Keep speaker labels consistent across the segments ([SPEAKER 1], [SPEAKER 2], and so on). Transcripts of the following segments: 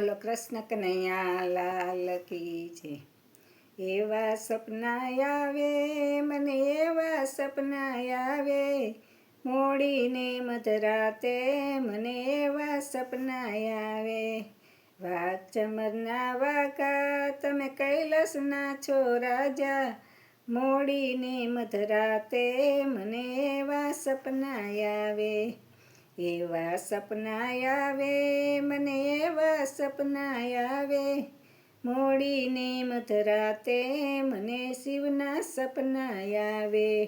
[SPEAKER 1] બોલો કૃષ્ણ કનૈયા લાલ કી છે એવા સપના આવે, મને એવા સપના આવે. મોડીને મધરાતે મને એવા સપના આવે. વાઘ ચમરના વાકા તમે કૈલાસના છો રાજા. મોડીને મધરાતે મને એવા સપના આવે. એવા સપના આવે, મને એવા સપના આવે. મોડીને મધરાતે મને શિવના સપના આવે.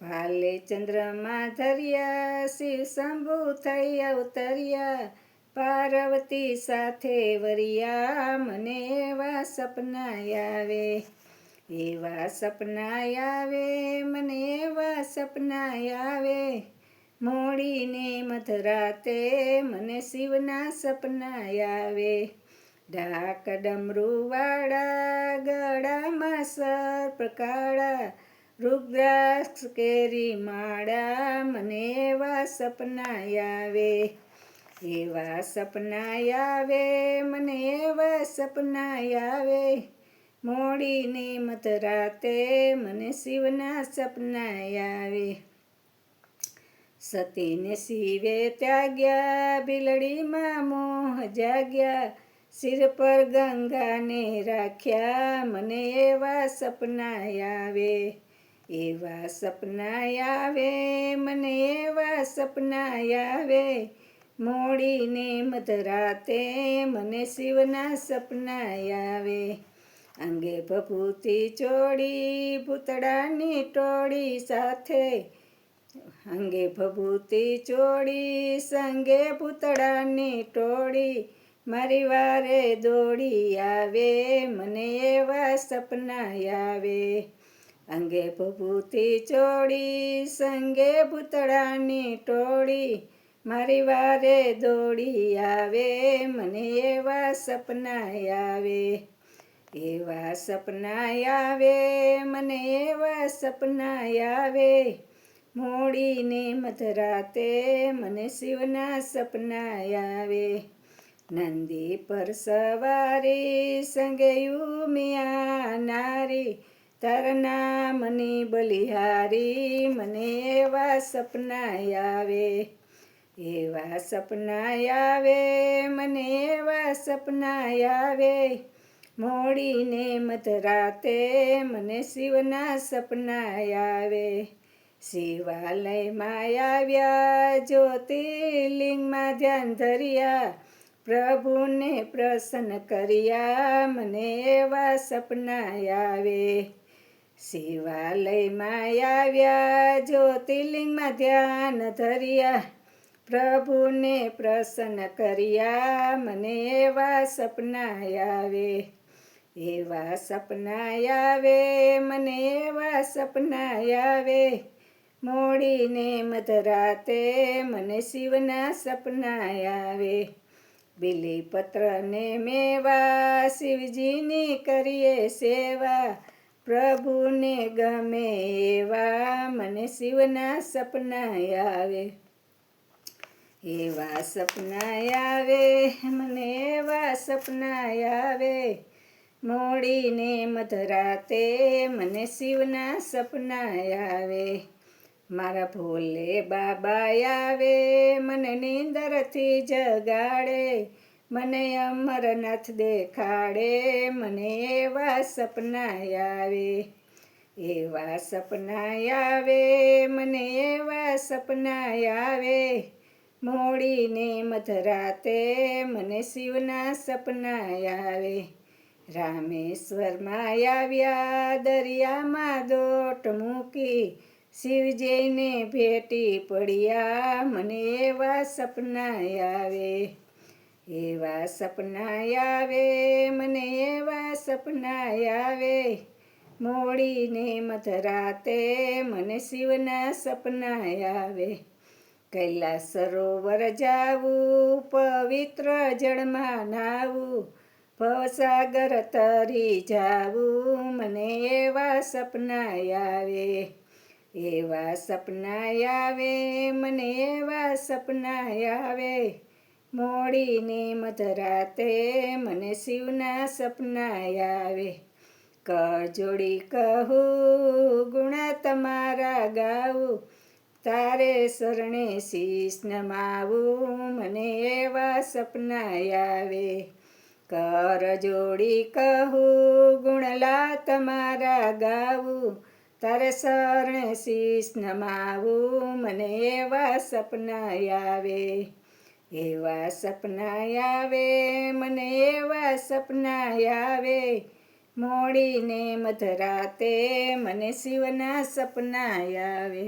[SPEAKER 1] ભાલે ચંદ્રમાં ધર્યા, શિવ શંભુ થઈ અવતર્યા. પાર્વતી સાથે વરિયા, મને એવા સપના આવે. એવા સપના આવે, મને એવા સપના આવે. મોડીને મધરાતે મને શિવના સપના આવે ડાક ડમરૂવાળા ગળામાં સર્પ કાળા રુદ્રાક્ષ કેરી માળા મને એવા સપના આવે એવા સપના આવે મને એવા સપના આવે મોડીને મધરાતે મને શિવના સપના આવે સતીને શિવે ત્યાગ્યા બિલડીમાં મોહ જાગ્યા સિર પર ગંગાને રાખ્યા, મને એવા સપના આવે, એવા સપના આવે, મને એવા સપના આવે, મોડીને મધરાતે મને શિવના સપના આવે. અંગે ભભૂતિ ચોડી, ભૂતડાની ટોળી સાથે અંગે ભભૂતિ ચોડી, સંગે પૂતળાની ટોળી. મારી વારે દોડી આવે, મને એવા સપના આવે અંગે ભભૂતિ ચોડી, સંગે પૂતળાની ટોળી. મારી વારે દોડી આવે, મને એવા સપના આવે એવા સપના આવે મને એવા સપના આવે મોડીને મધરાતે મને શિવના સપના આવે નંદી પર સવારી સંગે ઉમિયા નારી તારા નામની બલિહારી મને એવા સપના આવે એવા સપના આવે મને એવા સપના આવે મોડીને મધરાતે મને શિવના સપના આવે શિવાલયમાં આવ્યા જ્યોતિર્લિંગમાં ધ્યાન ધર્યા, પ્રભુને પ્રસન્ન કર્યા, મને એવા સપના આવે. શિવાલયમાં આવ્યા જ્યોતિર્લિંગમાં ધ્યાન ધર્યા, પ્રભુને પ્રસન્ન કર્યા, મને એવા સપના આવે. એવા સપના આવે, મને એવા સપના આવે. મોડીને મધરાતે મને શિવના સપના આવે. બિલીપત્રને મેવા, શિવજીની કરીએ સેવા. પ્રભુને ગમે એવા મને શિવના સપના આવે. એવા સપના આવે, મને એવા સપના આવે. મોડીને મધરાતે મને શિવના સપના આવે. મારા ભોલે બાબા આવે, મને નીંદરથી જગાડે, મને અમરનાથ દેખાડે, મને એવા સપના આવે, એવા સપના આવે, મને એવા સપના આવે. મોડીને મધરાતે મને શિવના સપના આવે. રામેશ્વરમાં આવ્યા, દરિયામાં દોટ મૂકી શિવજીને ભેટી પડ્યા, મને એવા સપના આવે, એવા સપના આવે, મને એવા સપના આવે. મોડીને મધરાતે મને શિવના સપના આવે. કૈલાસ સરોવર જાવું, પવિત્ર જળમાં નાવું, ભવસાગર તરી જાવું, મને એવા સપના આવે. એવા સપના આવે, મને એવા સપના આવે. મોડીને મધરાતે મને શિવના સપના આવે. કજોડી કહું, ગુણા તમારા ગાવું. તારે શરણે શીશ નમાવું, મને એવા સપના આવે. કર જોડી કહું, ગુણલા તમારા ગાવું. તારે શરણે શીશ નમાવું, મને એવા સપના આવે એવા સપના આવે મને એવા સપના આવે મોડીને મધરાતે મને શિવના સપના આવે